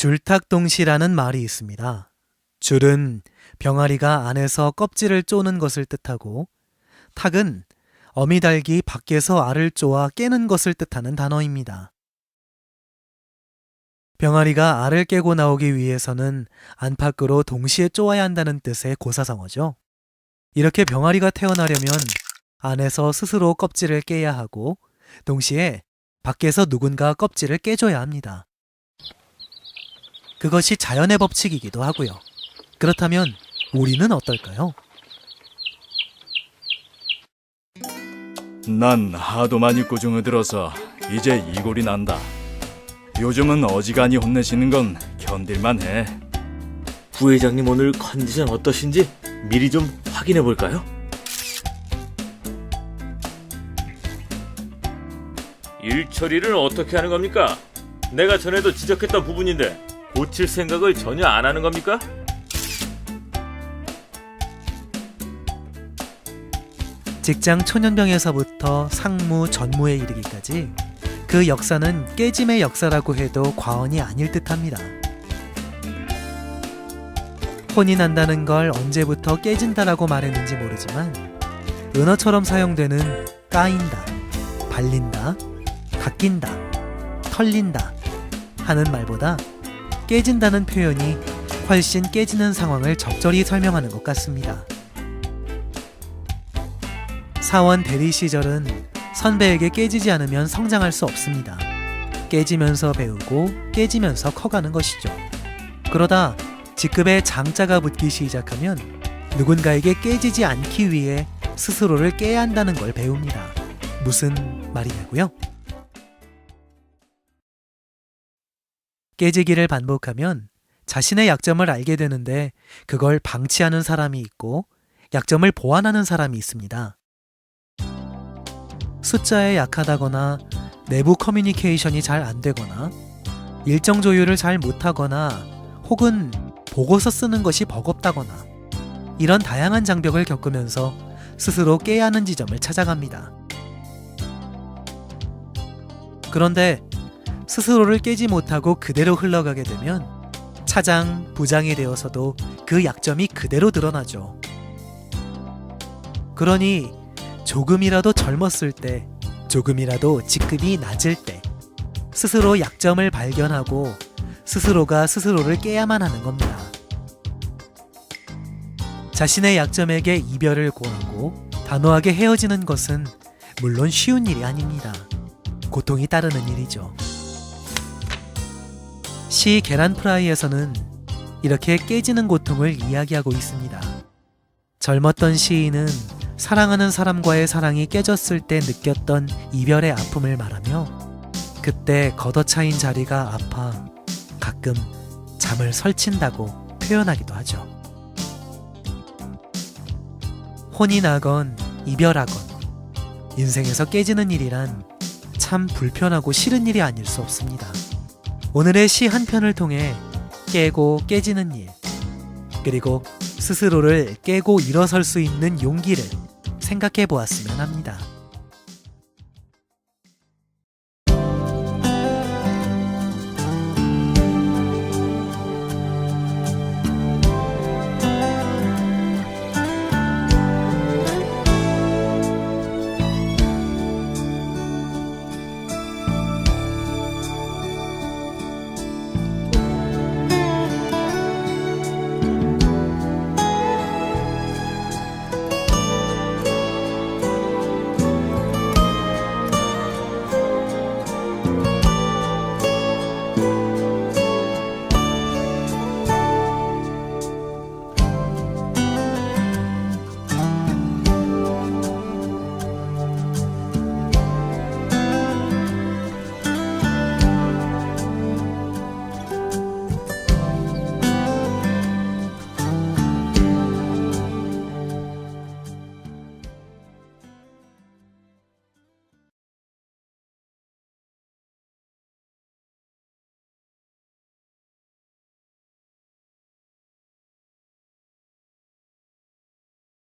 줄탁동시라는 말이 있습니다. 줄은 병아리가 안에서 껍질을 쪼는 것을 뜻하고 탁은 어미달기 밖에서 알을 쪼아 깨는 것을 뜻하는 단어입니다. 병아리가 알을 깨고 나오기 위해서는 안팎으로 동시에 쪼아야 한다는 뜻의 고사성어죠. 이렇게 병아리가 태어나려면 안에서 스스로 껍질을 깨야 하고 동시에 밖에서 누군가 껍질을 깨줘야 합니다. 그것이 자연의 법칙이기도 하고요. 그렇다면 우리는 어떨까요? 난 하도 많이 꾸중을 들어서 이제 이골이 난다. 요즘은 어지간히 혼내시는 건 견딜만 해. 부회장님 오늘 컨디션 어떠신지 미리 좀 확인해 볼까요? 일 처리를 어떻게 하는 겁니까? 내가 전에도 지적했던 부분인데 고칠 생각을 전혀 안 하는 겁니까? 직장 초년병에서부터 상무, 전무에 이르기까지 그 역사는 깨짐의 역사라고 해도 과언이 아닐 듯합니다. 혼이 난다는 걸 언제부터 깨진다라고 말했는지 모르지만 은어처럼 사용되는 까인다, 발린다, 깎인다, 털린다 하는 말보다 깨진다는 표현이 훨씬 깨지는 상황을 적절히 설명하는 것 같습니다. 사원 대리 시절은 선배에게 깨지지 않으면 성장할 수 없습니다. 깨지면서 배우고 깨지면서 커가는 것이죠. 그러다 직급에 장자가 붙기 시작하면 누군가에게 깨지지 않기 위해 스스로를 깨야 한다는 걸 배웁니다. 무슨 말이냐고요? 깨지기를 반복하면 자신의 약점을 알게 되는데 그걸 방치하는 사람이 있고 약점을 보완하는 사람이 있습니다. 숫자에 약하다거나 내부 커뮤니케이션이 잘 안 되거나 일정 조율을 잘 못하거나 혹은 보고서 쓰는 것이 버겁다거나 이런 다양한 장벽을 겪으면서 스스로 깨야 하는 지점을 찾아갑니다. 그런데 스스로를 깨지 못하고 그대로 흘러가게 되면 차장, 부장이 되어서도 그 약점이 그대로 드러나죠. 그러니 조금이라도 젊었을 때, 조금이라도 직급이 낮을 때, 스스로 약점을 발견하고 스스로가 스스로를 깨야만 하는 겁니다. 자신의 약점에게 이별을 고하고 단호하게 헤어지는 것은 물론 쉬운 일이 아닙니다. 고통이 따르는 일이죠. 시 계란 프라이에서는 이렇게 깨지는 고통을 이야기하고 있습니다. 젊었던 시인은 사랑하는 사람과의 사랑이 깨졌을 때 느꼈던 이별의 아픔을 말하며 그때 걷어차인 자리가 아파 가끔 잠을 설친다고 표현하기도 하죠. 혼이 나건 이별하건 인생에서 깨지는 일이란 참 불편하고 싫은 일이 아닐 수 없습니다. 오늘의 시 한 편을 통해 깨고 깨지는 일, 그리고 스스로를 깨고 일어설 수 있는 용기를 생각해 보았으면 합니다.